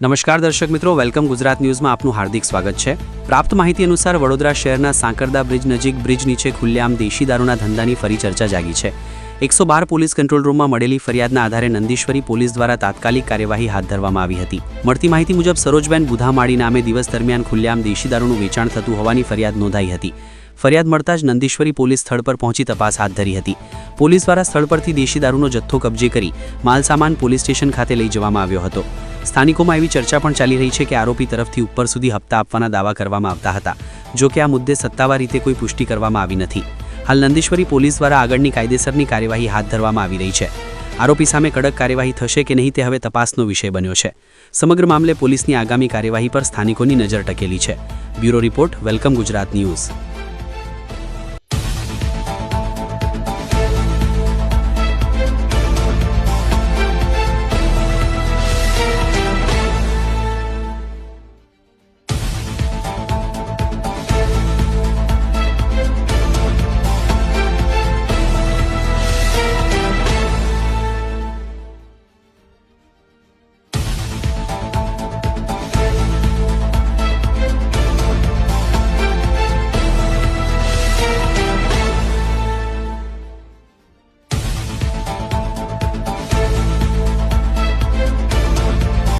નમસ્કાર દર્શક મિત્રો, વેલકમ ગુજરાત ન્યૂઝમાં આપનું હાર્દિક સ્વાગત છે. પ્રાપ્ત માહિતી અનુસાર વડોદરા શહેરના સાંકરદા બ્રિજ નજીક બ્રિજ નીચે ખુલ્લેઆમ દેશી દારૂના ધંધાની ફરી ચર્ચા જાગી છે. એકસો બાર પોલીસ કંટ્રોલ રૂમમાં મળેલી ફરિયાદના આધારે નંદીશ્વરી પોલીસ દ્વારા તાત્કાલિક કાર્યવાહી હાથ ધરવામાં આવી હતી. મળતી માહિતી મુજબ સરોજબેન બુધામાળી નામે દિવસ દરમિયાન ખુલ્લેઆમ દેશી દારૂનું વેચાણ થતું હોવાની ફરિયાદ નોંધાઈ હતી. ફરિયાદ મળતા જ નંદીશ્વરી પોલીસ સ્થળ પર પહોંચી તપાસ હાથ ધરી હતી. પોલીસ દ્વારા સ્થળ પરથી દેશી દારૂનો જથ્થો કબજે કરી માલસામાન પોલીસ સ્ટેશન ખાતે લઈ જવામાં આવ્યો હતો. સ્થાનિકોમાં એવી ચર્ચા પણ ચાલી રહી છે કે આરોપી તરફથી ઉપર સુધી હપ્તા આપવાના દાવા કરવામાં આવતા હતા, જો કે આ મુદ્દે સત્તાવાર રીતે કોઈ પુષ્ટિ કરવામાં આવી નથી. હાલ નંદીશ્વરી પોલીસ દ્વારા આગળની કાયદેસરની કાર્યવાહી હાથ ધરવામાં આવી રહી છે. આરોપી સામે કડક કાર્યવાહી થશે કે નહીં તે હવે તપાસનો વિષય બન્યો છે. સમગ્ર મામલે પોલીસની આગામી કાર્યવાહી પર સ્થાનિકોની નજર ટકેલી છે. Bureau report, welcome Gujarat news.